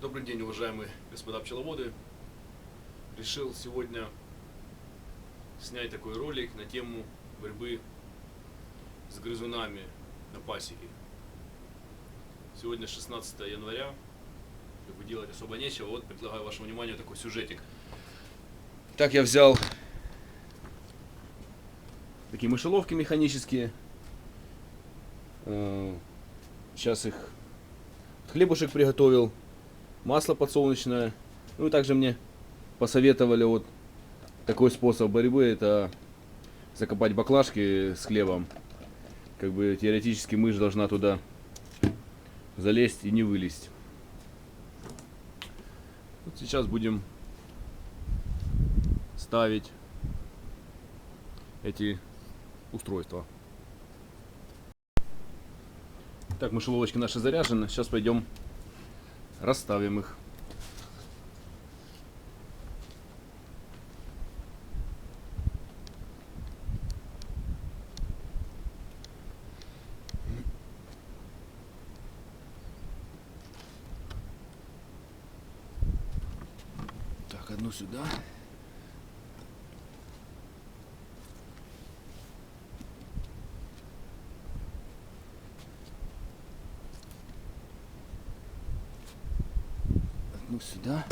Добрый день, уважаемые господа пчеловоды. Решил сегодня снять такой ролик на тему борьбы с грызунами на пасеке. Сегодня 16 января, как бы делать особо нечего, вот предлагаю вашему вниманию такой сюжетик. Так я взял такие мышеловки механические. Э, Сейчас их хлебушек приготовил, масло подсолнечное. Ну и также мне посоветовали вот такой способ борьбы, это закопать баклажки с хлебом. Как бы теоретически мышь должна туда залезть и не вылезть. Вот сейчас будем ставить эти устройства. Так, мышеловочки наши заряжены. Сейчас пойдем расставим их. Так, одну сюда. Одну сюда.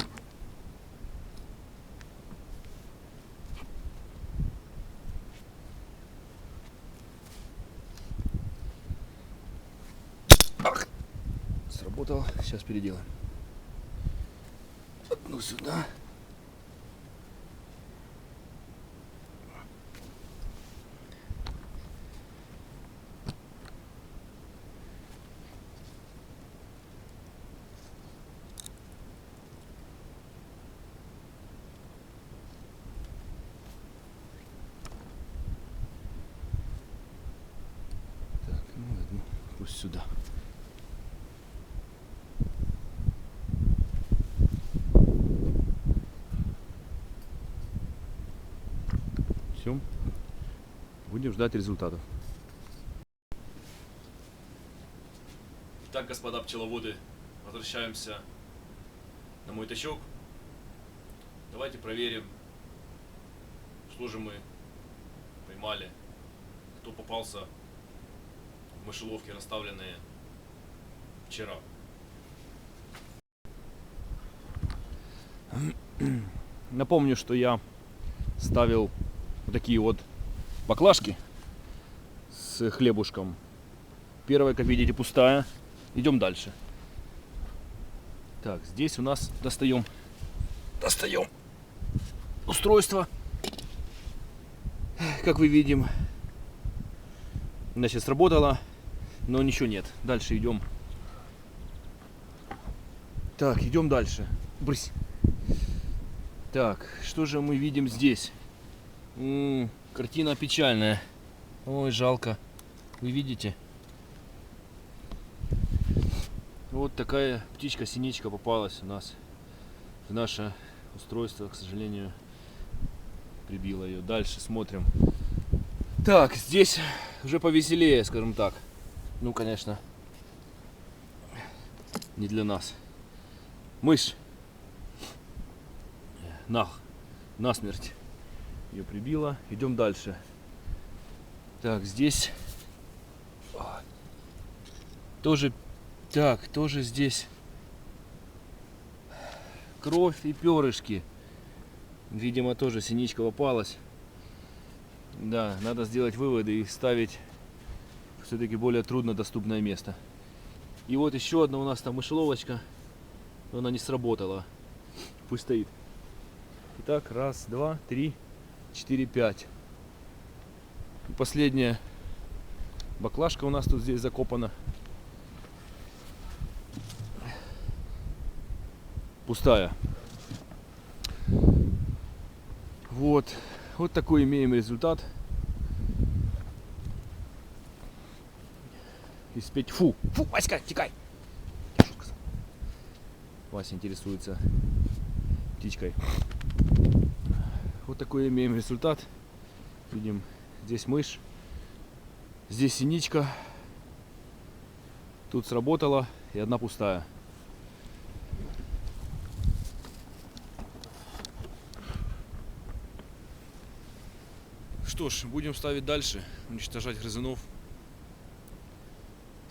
Ах, сработало. Сейчас переделаем. Одну сюда. Так, ну одну пусть сюда. Все. Будем ждать результатов. Итак, господа пчеловоды, возвращаемся на мой тачок. Давайте проверим, что же мы поймали, кто попался мышеловки, расставленные вчера. Напомню, что я ставил вот такие вот баклажки с хлебушком. Первая, как видите, пустая. Идем дальше. Так, здесь у нас достаем, достаем устройство. Как вы видим, Значит, сработало, но ничего нет. Дальше идем. Так, идем дальше. Брысь. Так, что же мы видим здесь? М, картина печальная. Ой, жалко. Вы видите? Вот такая птичка-синичка попалась у нас в наше устройство, к сожалению, прибило ее. Дальше смотрим. Так, здесь уже повеселее, скажем так. Ну, конечно, не для нас. Мышь. Нах. Насмерть. Ее прибило. Идем дальше. Так, здесь тоже, так, тоже здесь кровь и перышки. Видимо, тоже синичка попалась. Да, надо сделать выводы и ставить все-таки более труднодоступное место. И вот еще одна у нас там мышеловочка, но она не сработала. Пусть стоит. Итак, раз, два, три, четыре, пять. Последняя баклажка у нас тут здесь закопана. Пустая. Вот. Вот такой имеем результат. и спеть «Фу! Фу, Васька, текай!» Вася интересуется птичкой. Вот такой имеем результат. Видим, здесь мышь, здесь синичка, тут сработала и одна пустая. Что ж, будем ставить дальше, уничтожать грызунов.